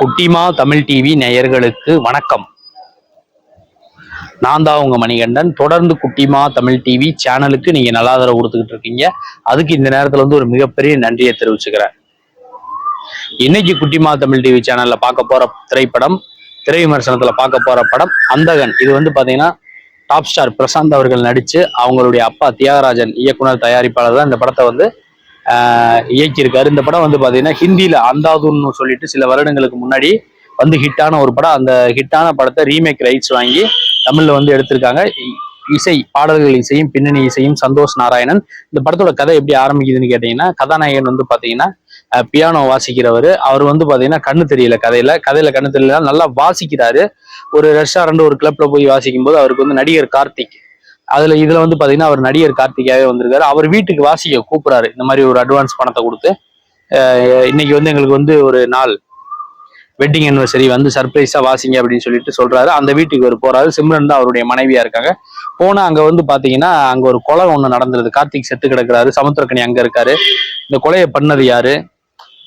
குட்டிமா தமிழ் டிவி நேயர்களுக்கு வணக்கம். நான் தான் உங்க மணிகண்டன். தொடர்ந்து குட்டிமா தமிழ் டிவி சேனலுக்கு நீங்க நல்ல ஆதரவு கொடுத்துக்கிட்டு இருக்கீங்க. அதுக்கு இந்த நேரத்துல வந்து ஒரு மிகப்பெரிய நன்றியை தெரிவிச்சுக்கிறேன். இன்னைக்கு குட்டிமா தமிழ் டிவி சேனல்ல பார்க்க போற திரைப்படம் திரை விமர்சனத்துல பார்க்க போற படம் அந்தகன். இது வந்து பாத்தீங்கன்னா டாப் ஸ்டார் பிரசாந்த் அவர்கள் நடிச்சு அவங்களுடைய அப்பா தியாகராஜன் இயக்குனர் தயாரிப்பாளர் தான் இந்த படத்தை வந்து இயக்கியிருக்காரு. இந்த படம் வந்து பார்த்தீங்கன்னா ஹிந்தியில் அந்தாதுன்னு சொல்லிட்டு சில வருடங்களுக்கு முன்னாடி வந்து ஹிட்டான ஒரு படம். அந்த ஹிட்டான படத்தை ரீமேக் ரைட்ஸ் வாங்கி தமிழில் வந்து எடுத்திருக்காங்க. இ- இசை பாடல்கள் இசையும் பின்னணி இசையும் சந்தோஷ் நாராயணன். இந்த படத்தோட கதை எப்படி ஆரம்பிக்குதுன்னு கேட்டீங்கன்னா கதாநாயகன் வந்து பார்த்தீங்கன்னா பியானோ வாசிக்கிறவர். அவர் வந்து பார்த்தீங்கன்னா கண்ணு தெரியல கதையில. கதையில கண்ணு தெரியல நல்லா வாசிக்கிறாரு. ஒரு ரெஸ்டாரண்ட் ஒரு கிளப்ல போய் வாசிக்கும் போது அவருக்கு வந்து நடிகர் கார்த்திக். அதுல இதுல வந்து பாத்தீங்கன்னா அவர் நடிகர் கார்த்திகாவே வந்திருக்காரு. அவர் வீட்டுக்கு வாசிக்க கூப்பிடுறாரு. இந்த மாதிரி ஒரு அட்வான்ஸ் பணத்தை கொடுத்து இன்னைக்கு வந்து எங்களுக்கு வந்து ஒரு நாள் வெட்டிங் அனிவர்சரி வந்து சர்ப்ரைஸா வாசிங்க அப்படின்னு சொல்லிட்டு சொல்றாரு. அந்த வீட்டுக்கு அவர் போறாரு. சிம்ரன் தான் அவருடைய மனைவியா இருக்காங்க. போனா அங்க வந்து பாத்தீங்கன்னா அங்க ஒரு கொலை ஒண்ணு நடந்துருது கார்த்திக் செத்து கிடக்குறாரு. சமுத்திரக்கணி அங்க இருக்காரு. இந்த கொலையை பண்ணது யாரு?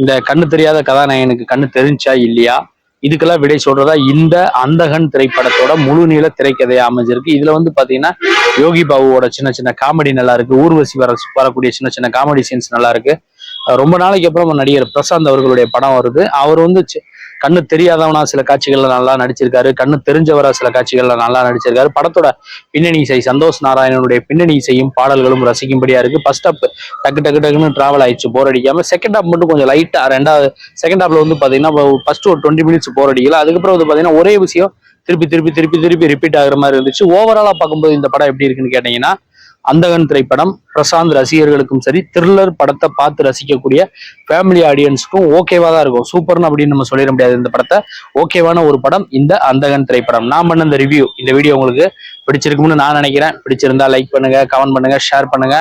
இந்த கண்ணு தெரியாத கதாநாயகனுக்கு கண்ணு தெரிஞ்சா இல்லையா? இதுக்கெல்லாம் விடை சொல்றதா? இந்த அந்தகன் திரைப்படத்தோட முழு நீள திரைக்கதையா அமைஞ்சிருக்கு. இதுல வந்து பாத்தீங்கன்னா யோகி பாபுவோட சின்ன சின்ன காமெடி நல்லா இருக்கு ஊர்வசி வர வரக்கூடிய சின்ன சின்ன காமெடி சீன்ஸ் நல்லா இருக்கு ரொம்ப நாளைக்கு அப்புறம் நடிகர் பிரசாந்த் அவர்களுடைய படம் வருது. அவர் வந்து கண்ணு தெரியாதவனா சில காட்சிகள்ல நல்லா நடிச்சிருக்காரு. கண்ணு தெரிஞ்சவரா சில காட்சிகள்ல நல்லா நடிச்சிருக்காரு. படத்தோட பின்னணி இசை சந்தோஷ் நாராயணனுடைய பின்னணி இசையும் பாடல்களும் ரசிக்கும்படியா இருக்கு. ஃபர்ஸ்ட் ஹாப் டக்கு டக்கு டக்குன்னு டிராவல் ஆயிடுச்சு போர் அடிக்காம. செகண்ட் ஹாப் மட்டும் கொஞ்சம் லைட்டா ரெண்டாவது செகண்ட் ஹாப்ல வந்து பாத்தீங்கன்னா ஃபர்ஸ்ட் ஒரு டுவெண்ட்டி மினிட்ஸ் போர் அடிக்கல. அதுக்கப்புறம் வந்து பாத்தீங்கன்னா ஒரே விஷயம் திருப்பி திருப்பி திருப்பி திருப்பி ரிப்பீட் ஆகுற மாதிரி இருந்துச்சு. ஓவராலா பார்க்கும்போது இந்த படம் எப்படி இருக்குன்னு கேட்டீங்கன்னா அந்தகன் திரைப்படம் பிரசாந்த் ரசிகர்களுக்கும் சரி த்ரில்லர் படத்தை பார்த்து ரசிக்கக்கூடிய ஃபேமிலி ஆடியன்ஸுக்கும் ஓகேவா தான் இருக்கும். சூப்பர்னு அப்படின்னு நம்ம சொல்லிட முடியாது இந்த படத்தை. ஓகேவான ஒரு படம் இந்த அந்தகன் திரைப்படம். நான் பண்ண இந்த ரிவ்யூ இந்த வீடியோ உங்களுக்கு பிடிச்சிருக்கும்னு நான் நினைக்கிறேன். பிடிச்சிருந்தா லைக் பண்ணுங்க கமெண்ட் பண்ணுங்க ஷேர் பண்ணுங்க.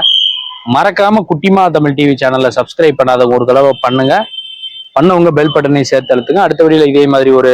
மறக்காம குட்டிமா தமிழ் டிவி சேனல்ல சப்ஸ்கிரைப் பண்ணாத ஒரு தடவை பண்ணுங்க. பண்ணவங்க பெல் பட்டனை சேர்த்து அழுத்துங்க. அடுத்த வீடியோல இதே மாதிரி ஒரு